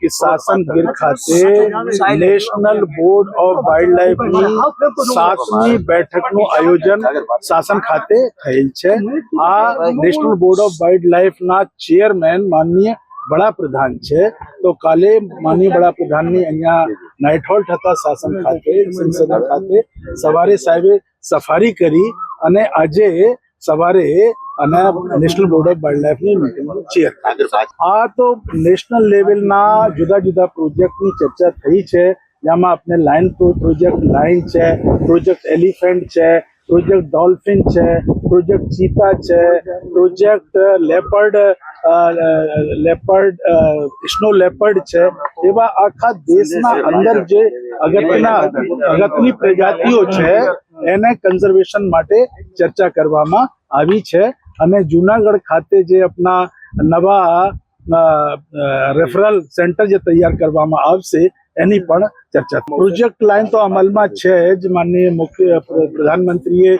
કે શાસન ગીર ખાતે national board of wild લાઈફની સાતમી બેઠકનું આયોજન શાસન ખાતે થયેલ છે. આ નેશનલ બોર્ડ ઓફ વાઇલ્ડ લાઈફના ચેરમેન માનનીય વડાપ્રધાન છે. તો કાલે માનનીય વડાપ્રધાનની અહીંયા નાઇટ હોલ્ટ હતા શાસન ખાતે સંસદ ખાતે સવારે સાહેબે સફારી કરી અને આજે સવારે અને નેશનલ બોર્ડ ઓફ વાઇલ્ડ લાઈફની મિટિંગનું ચેર આ તો નેશનલ લેવલના જુદા જુદા પ્રોજેક્ટની ચર્ચા થઈ છે. જેમાં આપણે લાઇન પ્રોજેક્ટ લાઇન છે પ્રોજેક્ટ એલિફન્ટ છે પ્રોજેક્ટ ડોલ્ફિન છે પ્રોજેક્ટ ચીતા છે project leopard leopard snow leopard છે. એવા આખા દેશના અંદર જે અગત્યના અગત્યની પ્રજાતિઓ છે એને કન્ઝર્વેશન માટે ચર્ચા કરવામાં આવી છે. અને જુનાગઢ ખાતે જે આપણા નવા રેફરલ સેન્ટર જે તૈયાર કરવામાં આવશે, એની પણ ચર્ચા પ્રોજેક્ટ લાઇન તો અમલમાં છે જ, માનનીય મુખ્ય પ્રધાનમંત્રીએ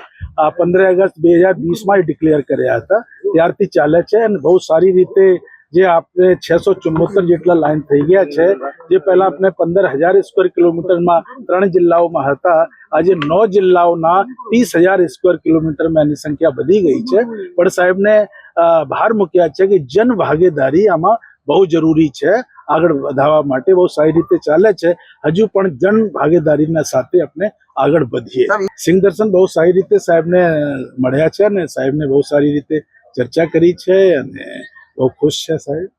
પંદર ઓગસ્ટ બે હજાર વીસમાં ડિક્લેર કર્યા હતા. ત્યારથી ચાલે છે અને બહુ સારી રીતે જે આપણે છસો ચુમ્મોતેર જેટલા લાઇન થઈ ગયા છે, જે પહેલા આપણે પંદર હજાર સ્ક્વેર કિલોમીટરમાં ત્રણ જિલ્લાઓમાં હતા, આજે નવ જિલ્લાઓના ત્રીસ હજાર સ્ક્વેર કિલોમીટરમાં એની સંખ્યા વધી ગઈ છે. પણ સાહેબને ભાર મૂક્યા છે કે જન ભાગીદારી આમાં બહુ જરૂરી છે, આગળ વધારવા માટે બહુ સારી રીતે ચાલે છે. હજુ પણ જન ભાગીદારીના સાથે આપણે આગળ વધીએ. સિંહ દર્શન બહુ સારી રીતે સાહેબને મળ્યા છે અને સાહેબને બહુ સારી રીતે ચર્ચા કરી છે અને બહુ ખુશ છે સાહેબ?